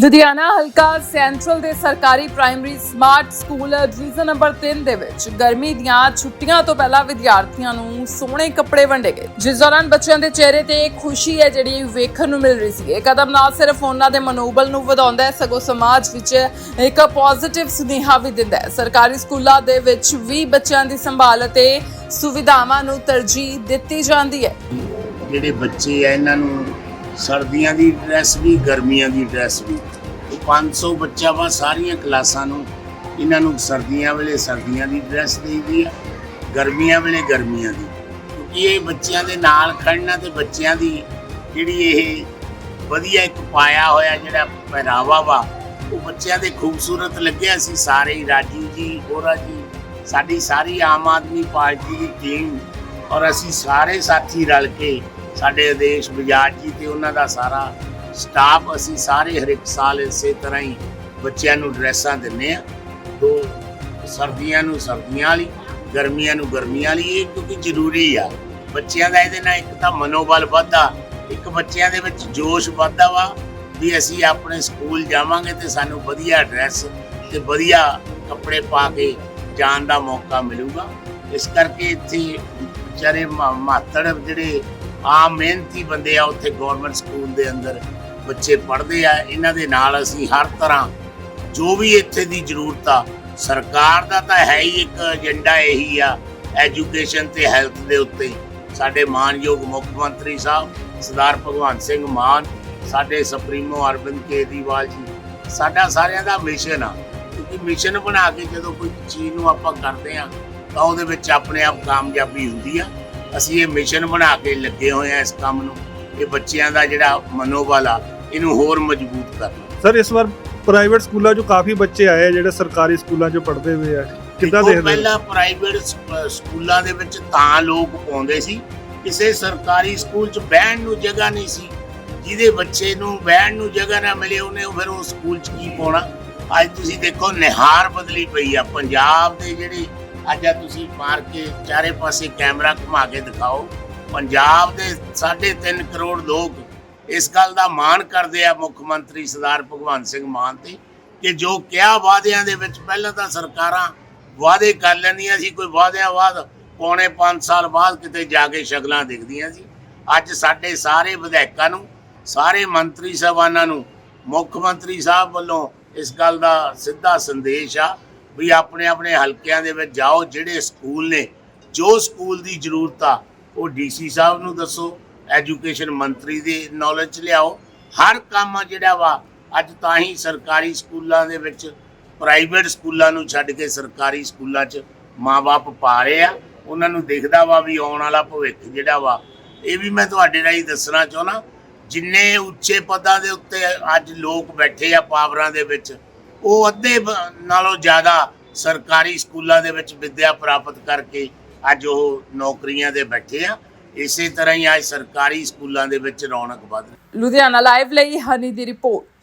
ਲੁਧਿਆਣਾ ਹਲਕਾ ਸੈਂਟਰਲ ਦੇ ਸਰਕਾਰੀ primary smart school division number 3 ਦੇ ਵਿੱਚ ਗਰਮੀ ਦੀਆਂ ਛੁੱਟੀਆਂ ਤੋਂ ਪਹਿਲਾਂ ਵਿਦਿਆਰਥੀਆਂ ਨੂੰ ਸੋਹਣੇ ਕੱਪੜੇ ਵੰਡੇ ਗਏ। ਜਿਸ ਦੌਰਾਨ ਬੱਚਿਆਂ ਦੇ ਚਿਹਰੇ ਤੇ ਖੁਸ਼ੀ ਹੈ ਜਿਹੜੀ ਵੇਖਣ ਨੂੰ ਮਿਲ ਰਹੀ ਸੀ। ਇਹ ਕਦਮ ਨਾ ਸਿਰਫ ਉਹਨਾਂ ਦੇ ਮਨੋਬਲ ਨੂੰ ਵਧਾਉਂਦਾ ਹੈ, ਸਗੋਂ ਸਮਾਜ ਵਿੱਚ ਇੱਕ ਪੋਜ਼ਿਟਿਵ ਸੁਨੇਹਾ ਵੀ ਦਿੰਦਾ ਹੈ। ਸਰਕਾਰੀ ਸਕੂਲਾਂ ਦੇ ਵਿੱਚ ਵੀ ਬੱਚਿਆਂ ਦੀ ਸੰਭਾਲ ਅਤੇ ਸੁਵਿਧਾਵਾਂ ਨੂੰ ਤਰਜੀਹ ਦਿੱਤੀ ਜਾਂਦੀ ਹੈ। ਜਿਹੜੇ ਬੱਚੇ ਆ, ਇਹਨਾਂ ਨੂੰ ਸਰਦੀਆਂ ਦੀ ਡਰੈਸ ਵੀ, ਗਰਮੀਆਂ ਦੀ ਡਰੈਸ ਵੀ। ਇਹ 500 ਬੱਚਾ ਵਾ, ਸਾਰੀਆਂ ਕਲਾਸਾਂ ਨੂੰ ਇਹਨਾਂ ਨੂੰ ਸਰਦੀਆਂ ਵੇਲੇ ਸਰਦੀਆਂ ਦੀ ਡਰੈਸ ਦੇਈਦੀ ਆ, ਗਰਮੀਆਂ ਵੇਲੇ ਗਰਮੀਆਂ ਦੀ। ਕਿਉਂਕਿ ਇਹ ਬੱਚਿਆਂ ਦੇ ਨਾਲ ਖੜਨਾ ਤੇ ਬੱਚਿਆਂ ਦੀ ਜਿਹੜੀ ਇਹ ਵਧੀਆ ਇੱਕ ਪਾਇਆ ਹੋਇਆ ਜਿਹੜਾ ਪਹਿਰਾਵਾ ਵਾ, ਉਹ ਬੱਚਿਆਂ ਦੇ ਖੂਬਸੂਰਤ ਲੱਗਿਆ ਸੀ। ਸਾਰੇ ਹੀ ਰਾਜੂ ਜੀ ਗੋਰਾ ਜੀ, ਸਾਡੀ ਸਾਰੀ ਆਮ ਆਦਮੀ ਪਾਰਟੀ ਦੀ ਟੀਮ ਔਰ ਅਸੀਂ ਸਾਰੇ ਸਾਥੀ ਰਲ ਕੇ ਸਾਡੇ ਆਦੇਸ਼ ਬਜਾਜ ਜੀ ਤੇ ਉਹਨਾਂ ਦਾ ਸਾਰਾ ਸਟਾਫ ਅਸੀਂ ਸਾਰੇ ਹਰ ਇੱਕ ਸਾਲ ਇਸੇ ਤਰ੍ਹਾਂ ਹੀ ਬੱਚਿਆਂ ਨੂੰ ਡਰੈਸਾਂ ਦਿੰਨੇ ਆ ਦੋ ਸਰਦੀਆਂ ਨੂੰ ਸਰਦੀਆਂ ਵਾਲੀ, ਗਰਮੀਆਂ ਨੂੰ ਗਰਮੀਆਂ ਵਾਲੀ, ਇਹ ਕਿਉਂਕਿ ਜ਼ਰੂਰੀ ਆ। ਬੱਚਿਆਂ ਦਾ ਇਹਦੇ ਨਾਲ ਇੱਕ ਤਾਂ ਮਨੋਬਲ ਵੱਧਦਾ, ਇੱਕ ਬੱਚਿਆਂ ਦੇ ਵਿੱਚ ਜੋਸ਼ ਵੱਧਦਾ ਵਾ ਵੀ ਅਸੀਂ ਆਪਣੇ ਸਕੂਲ ਜਾਵਾਂਗੇ ਤੇ ਸਾਨੂੰ ਵਧੀਆ ਡਰੈਸ ਤੇ ਵਧੀਆ ਕੱਪੜੇ ਪਾ ਕੇ ਜਾਣ ਦਾ ਮੌਕਾ ਮਿਲੂਗਾ। ਇਸ ਕਰਕੇ ਇੱਥੇ ਵਿਚਾਰੇ ਮਾ- ਮਾਤੜ ਜਿਹੜੇ ਆਮ ਮਿਹਨਤੀ ਬੰਦੇ ਆ ਉੱਥੇ ਗਵਰਨਮੈਂਟ ਸਕੂਲ ਦੇ ਅੰਦਰ ਬੱਚੇ ਪੜ੍ਹਦੇ ਆ, ਇਹਨਾਂ ਦੇ ਨਾਲ ਅਸੀਂ ਹਰ ਤਰ੍ਹਾਂ ਜੋ ਵੀ ਇੱਥੇ ਦੀ ਜ਼ਰੂਰਤ ਆ, ਸਰਕਾਰ ਦਾ ਤਾਂ ਹੈ ਹੀ ਇੱਕ ਏਜੰਡਾ ਇਹੀ ਆ ਐਜੂਕੇਸ਼ਨ ਤੇ ਹੈਲਥ ਦੇ ਉੱਤੇ ਸਾਡੇ ਮਾਨਯੋਗ ਮੁੱਖ ਮੰਤਰੀ ਸਾਹਿਬ, ਸਰਦਾਰ ਭਗਵੰਤ ਸਿੰਘ ਮਾਨ, ਸਾਡੇ ਸੁਪਰੀਮੋ ਅਰਵਿੰਦ ਕੇਜਰੀਵਾਲ ਜੀ, ਸਾਡਾ ਸਾਰਿਆਂ ਦਾ ਮਿਸ਼ਨ ਆ। ਕਿਉਂਕਿ ਮਿਸ਼ਨ ਬਣਾ ਕੇ ਜਦੋਂ ਕੋਈ ਚੀਜ਼ ਨੂੰ ਆਪਾਂ ਕਰਦੇ ਆ, ਤਾਂ ਉਹਦੇ ਵਿੱਚ ਆਪਣੇ ਆਪ ਕਾਮਯਾਬੀ ਹੁੰਦੀ ਆ। ਅਸੀਂ ਇਹ ਮਿਸ਼ਨ ਬਣਾ ਕੇ ਲੱਗੇ ਹੋਏ ਆ ਇਸ ਕੰਮ ਨੂੰ ਇਹ ਬੱਚਿਆਂ ਦਾ ਜਿਹੜਾ ਮਨੋਬਲ ਆ ਇਹਨੂੰ ਹੋਰ ਮਜ਼ਬੂਤ ਕਰਨਾ ਸਰ ਇਸ ਵਾਰ ਪ੍ਰਾਈਵੇਟ ਸਕੂਲਾਂ 'ਚੋਂ ਕਾਫੀ ਬੱਚੇ ਆਏ ਆ ਜਿਹੜੇ ਸਰਕਾਰੀ ਸਕੂਲਾਂ 'ਚੋਂ ਪੜ੍ਹਦੇ ਹੋਏ ਆ। ਕਿੱਦਾਂ ਦੇਖੋ, ਦੇਖਦੇ ਹੋ? ਪਹਿਲਾਂ ਪ੍ਰਾਈਵੇਟ ਸਕੂਲਾਂ ਦੇ ਵਿੱਚ ਤਾਂ ਲੋਕ ਪਾਉਂਦੇ ਸੀ ਕਿਸੇ ਸਰਕਾਰੀ ਸਕੂਲ 'ਚ ਬਹਿਣ ਨੂੰ ਜਗ੍ਹਾ ਨਹੀਂ ਸੀ। ਜਿਹਦੇ ਬੱਚੇ ਨੂੰ ਬਹਿਣ ਨੂੰ ਜਗ੍ਹਾ ਨਾ ਮਿਲੇ ਉਹਨੇ ਫਿਰ ਉਹ ਸਕੂਲ 'ਚ ਕੀ ਪਾਉਣਾ? ਅੱਜ ਤੁਸੀਂ ਦੇਖੋ ਨਿਹਾਰ ਬਦਲੀ ਪਈ ਆ। ਪੰਜਾਬ ਦੇ ਜਿਹੜੇ ਅੱਜ ਆ ਤੁਸੀਂ ਮਾਰ ਕੇ ਚਾਰੇ ਪਾਸੇ ਕੈਮਰਾ ਘੁਮਾ ਕੇ ਦਿਖਾਓ। ਪੰਜਾਬ ਦੇ 3.5 ਕਰੋੜ ਲੋਕ ਇਸ ਗੱਲ ਦਾ ਮਾਣ ਕਰਦੇ ਆ ਮੁੱਖ ਮੰਤਰੀ ਸਰਦਾਰ ਭਗਵੰਤ ਸਿੰਘ ਮਾਨ ਤੇ ਕਿ ਜੋ ਕਿਹਾ ਵਾਅਦਿਆਂ ਦੇ ਵਿੱਚ ਪਹਿਲਾਂ ਤਾਂ ਸਰਕਾਰਾਂ ਵਾਅਦੇ ਕਰ ਲੈਂਦੀਆਂ ਸੀ, ਕੋਈ ਵਾਅਦਿਆਂ ਬਾਅਦ ਪੌਣੇ 5 ਸਾਲ ਬਾਅਦ ਕਿਤੇ ਜਾ ਕੇ ਸ਼ਕਲਾਂ ਦਿਖਦੀਆਂ ਸੀ। ਅੱਜ ਸਾਡੇ ਸਾਰੇ ਵਿਧਾਇਕਾਂ ਨੂੰ, ਸਾਰੇ ਮੰਤਰੀ ਸਾਹਿਬਾਨਾਂ ਨੂੰ, ਮੁੱਖ ਮੰਤਰੀ ਸਾਹਿਬ ਵੱਲੋਂ ਇਸ ਗੱਲ ਦਾ ਸਿੱਧਾ ਸੰਦੇਸ਼ ਆ ਵੀ ਆਪਣੇ ਆਪਣੇ ਹਲਕਿਆਂ ਦੇ ਵਿੱਚ ਜਾਓ, ਜਿਹੜੇ ਸਕੂਲ ਨੇ, ਜੋ ਸਕੂਲ ਦੀ ਜ਼ਰੂਰਤ ਆ, ਉਹ ਡੀਸੀ ਸਾਹਿਬ ਨੂੰ ਦੱਸੋ, ਐਜੂਕੇਸ਼ਨ ਮੰਤਰੀ ਦੇ ਨੌਲੇਜ ਚ ਲਿਆਓ। ਹਰ ਕੰਮ ਆ ਜਿਹੜਾ ਵਾ, ਅੱਜ ਤਾਂ ਹੀ ਸਰਕਾਰੀ ਸਕੂਲਾਂ ਦੇ ਵਿੱਚ ਪ੍ਰਾਈਵੇਟ ਸਕੂਲਾਂ ਨੂੰ ਛੱਡ ਕੇ ਸਰਕਾਰੀ ਸਕੂਲਾਂ 'ਚ ਮਾਪੇ ਪਾ ਰਹੇ ਆ। ਉਹਨਾਂ ਨੂੰ ਦੇਖਦਾ ਵਾ ਵੀ ਆਉਣ ਵਾਲਾ ਭਵਿੱਖ ਜਿਹੜਾ ਵਾ, ਇਹ ਵੀ ਮੈਂ ਤੁਹਾਡੇ ਰਾਹੀਂ ਦੱਸਣਾ ਚਾਹੁੰਦਾ, ਜਿੰਨੇ ਉੱਚੇ ਪਦਾਂ ਦੇ ਉੱਤੇ ਅੱਜ ਲੋਕ ਬੈਠੇ ਆ ਪਾਵਰਾਂ ਦੇ ਵਿੱਚ ਉਹ ਅੱਧੇ ਨਾਲੋਂ ਜ਼ਿਆਦਾ ਸਰਕਾਰੀ ਸਕੂਲਾਂ ਦੇ ਵਿੱਚ ਵਿੱਦਿਆ ਪ੍ਰਾਪਤ ਕਰਕੇ ਅੱਜ ਉਹ ਨੌਕਰੀਆਂ ਦੇ ਬੈਠੇ ਆ। ਇਸੇ ਤਰ੍ਹਾਂ ਹੀ ਅੱਜ ਸਰਕਾਰੀ ਸਕੂਲਾਂ ਦੇ ਵਿੱਚ ਰੌਣਕ ਵੱਧ ਰਹੀ ਲੁਧਿਆਣਾ ਲਾਈਵ ਲਈ ਹਨੀ ਦੀ ਰਿਪੋਰਟ।